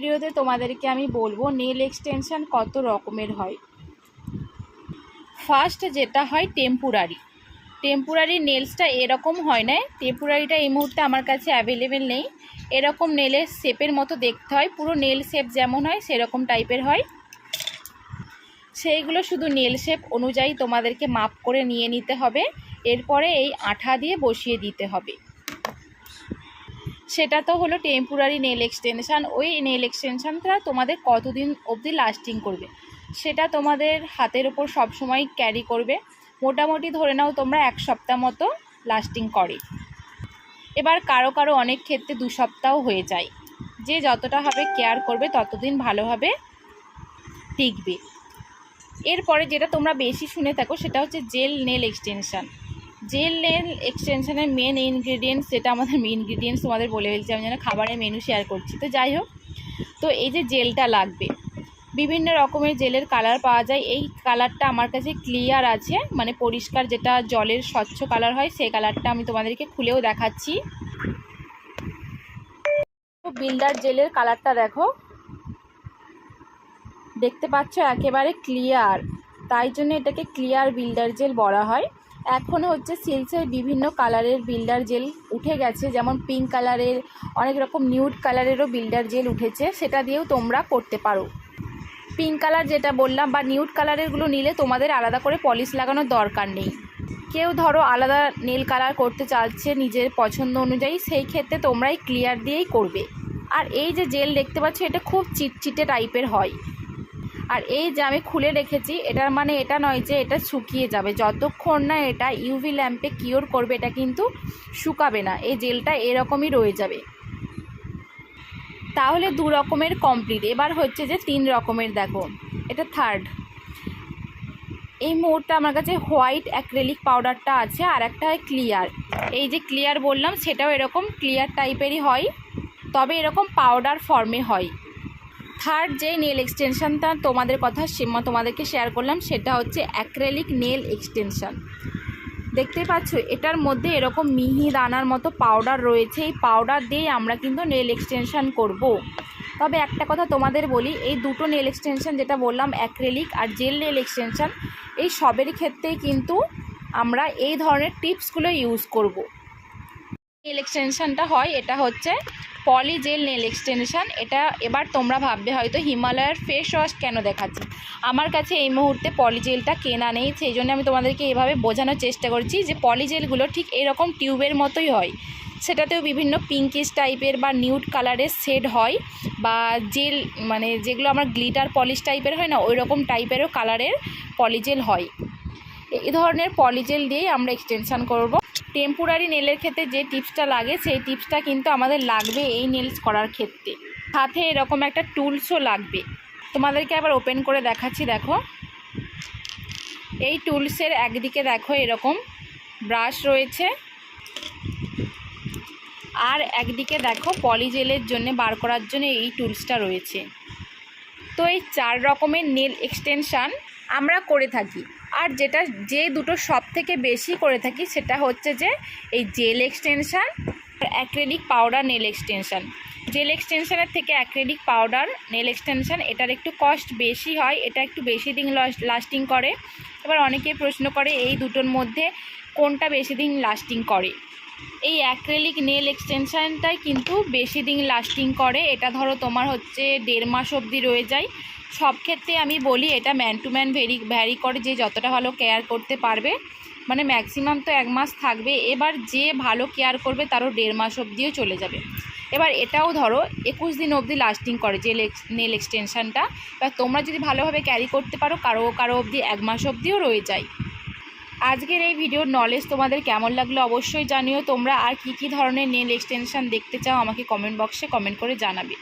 ভিডিওতে তোমাদেরকে আমি বলব নেল এক্সটেনশান কত রকমের হয়। ফার্স্ট যেটা হয় টেম্পোরারি টেম্পুরারি নেলসটা এরকম হয় না টেম্পুরারিটা এই মুহূর্তে আমার কাছে অ্যাভেলেবেল নেই। এরকম নেলের শেপের মতো দেখতে হয়। পুরো নেল শেপ যেমন হয়, সেরকম টাইপের হয়। সেইগুলো শুধু নেল শেপ অনুযায়ী তোমাদেরকে মাপ করে নিয়ে নিতে হবে। এরপরে এই আঠা দিয়ে বসিয়ে দিতে হবে। সেটা তো হলো টেম্পোরারি নেল এক্সটেনশান ওই নেল এক্সটেনশানটা তোমাদের কতদিন অবধি লাস্টিং করবে? সেটা তোমাদের হাতের ওপর সবসময় ক্যারি করবে। মোটামুটি ধরে নাও তোমরা এক সপ্তাহ মতো লাস্টিং করে। এবার কারও কারও অনেক ক্ষেত্রে দু সপ্তাহ হয়ে যায়। যে যতটা হবে কেয়ার করবে, ততদিন ভালোভাবে টিকবে। এরপরে যেটা তোমরা বেশি শুনে থাকো, সেটা হচ্ছে gel nail extension gel nail এক্সটেনশানের main ingredients যেটা আমাদের মেন ইনগ্রিডিয়েন্টস তোমাদের বলে ফেলছি, আমি যেন খাবারের মেনু শেয়ার করছি। তো যাই হোক, তো এই যে জেলটা লাগবে। বিভিন্ন রকমের জেলের কালার পাওয়া যায়। এই কালারটা আমার কাছে ক্লিয়ার আছে। মানে পরিষ্কার যেটা জলের স্বচ্ছ কালার হয়, সেই কালারটা আমি তোমাদেরকে খুলেও দেখাচ্ছি। বিল্ডার জেলের কালারটা দেখো। দেখতে পাচ্ছ একেবারে ক্লিয়ার তাই জন্য এটাকে ক্লিয়ার বিল্ডার জেল বলা হয়। এখন হচ্ছে সিলসের বিভিন্ন কালারের বিল্ডার জেল উঠে গেছে, যেমন পিঙ্ক কালারের, অনেক রকম নিউড কালারেরও বিল্ডার জেল উঠেছে, সেটা দিয়েও তোমরা করতে পারো। পিঙ্ক কালার যেটা বললাম বা নিউড কালারেরগুলো নিলে তোমাদের আলাদা করে পলিশ লাগানোর দরকার নেই। কেউ ধরো আলাদা নীল কালার করতে চাচ্ছে নিজের পছন্দ অনুযায়ী, সেই ক্ষেত্রে তোমরাই ক্লিয়ার দিয়েই করবে। আর এই যে জেল দেখতে পাচ্ছ, এটা খুব চিটচিটে টাইপের হয়। আর এই যে আমি খুলে রেখেছি, এটার মানে এটা নয় যে এটা শুকিয়ে যাবে। যতক্ষণ না এটা ইউভি ল্যাম্পে কিওর করবে, এটা কিন্তু শুকাবে না। এই জেলটা এরকমই রয়ে যাবে। তাহলে দু রকমের কমপ্লিট এবার হচ্ছে যে তিন রকমের দেখো। এটা থার্ড এই মুহূর্তে আমার কাছে হোয়াইট অ্যাক্রেলিক পাউডারটা আছে আর একটা হয় ক্লিয়ার এই যে ক্লিয়ার বললাম, সেটাও এরকম ক্লিয়ার টাইপেরই হয়, তবে এরকম পাউডার ফর্মে হয়। থার্ড যে নেল এক্সটেনশানটা তোমাদের কথা সীমা তোমাদেরকে শেয়ার করলাম, সেটা হচ্ছে অ্যাক্রেলিক নেল এক্সটেনশান দেখতে পাচ্ছ, এটার মধ্যে এরকম মিহি দানার মতো পাউডার রয়েছে এই পাউডার দিয়েই আমরা কিন্তু নেল এক্সটেনশান করব। তবে একটা কথা তোমাদের বলি, এই দুটো নেল এক্সটেনশান যেটা বললাম অ্যাক্রেলিক আর জেল নেল এক্সটেনশান এই সবের ক্ষেত্রেই কিন্তু আমরা এই ধরনের টিপসগুলো ইউজ করব। নেল এক্সটেনশানটা হয়, এটা হচ্ছে পলি জেল নেল এক্সটেনশান, এটা এবার তোমরা ভাববে হয়তো হিমালয়ার ফেস ওয়াশ কেন দেখাচ্ছি। আমার কাছে এই মুহূর্তে পলি জেলটা কেনা নেই, সেই জন্য আমি তোমাদেরকে এভাবে বোঝানোর চেষ্টা করছি যে পলি জেলগুলো ঠিক এরকম টিউবের মতোই হয়। সেটাতেও বিভিন্ন পিঙ্কিশ টাইপের বা নিউড কালারের শেড হয় বা জেল মানে যেগুলো আমার গ্লিটার পলিশ টাইপের হয় না ওই রকম টাইপেরও কালারের পলিজেল হয়। এই ধরনের পলিজেল দিয়েই আমরা এক্সটেনশান করব। টেম্পোরারি নেলের ক্ষেত্রে যে টিপসটা লাগে, সেই টিপসটা কিন্তু আমাদের লাগবে এই নেলস করার ক্ষেত্রে। সাথে এরকম একটা টুলসও লাগবে। তোমাদেরকে আবার ওপেন করে দেখাচ্ছি, দেখো। এই টুলসের একদিকে দেখো এরকম ব্রাশ রয়েছে। আর একদিকে দেখো পলিজেলের জন্য, বার করার জন্য এই টুলসটা রয়েছে। তো এই চার রকমের নেল এক্সটেনশান আমরা করে থাকি। আর যেটা যে দুটো সব থেকে বেশি করে থাকি সেটা হচ্ছে যে এই gel extension acrylic powder nail extension. Gel এক্সটেনশানের থেকে অ্যাক্রেলিক পাউডার, নেল এক্সটেনশান এটার একটু কস্ট বেশি হয়, এটা একটু বেশি দিন লাস্টিং করে। এবার অনেকেই প্রশ্ন করে এই দুটোর মধ্যে কোনটা বেশি দিন লাস্টিং করে? এই অ্যাক্রেলিক নেল এক্সটেনশানটাই কিন্তু বেশি দিন লাস্টিং করে। এটা ধরো তোমার হচ্ছে দেড় মাস অবধি রয়ে যায়। সব ক্ষেত্রে আমি বলি এটা man to man vary vary করে যে যতটা ভালো কেয়ার করতে পারবে। মানে ম্যাক্সিমাম তো এক মাস থাকবে। এবার যে ভালো কেয়ার করবে তারও দেড় মাস অবধিও চলে যাবে। এবার এটাও ধরো, একুশ দিন অবধি লাস্টিং করে যে নেল এক্সটেনশানটা এবার তোমরা যদি ভালোভাবে ক্যারি করতে পারো, কারও কারও অবধি এক মাস অবধিও রয়ে যায়। আজকের এই ভিডিওর নলেজ তোমাদের কেমন লাগল অবশ্যই জানিও। তোমরা আর কি কি ধরনের নেল এক্সটেনশান দেখতে চাও আমাকে কমেন্ট বক্সে কমেন্ট করে জানাবে।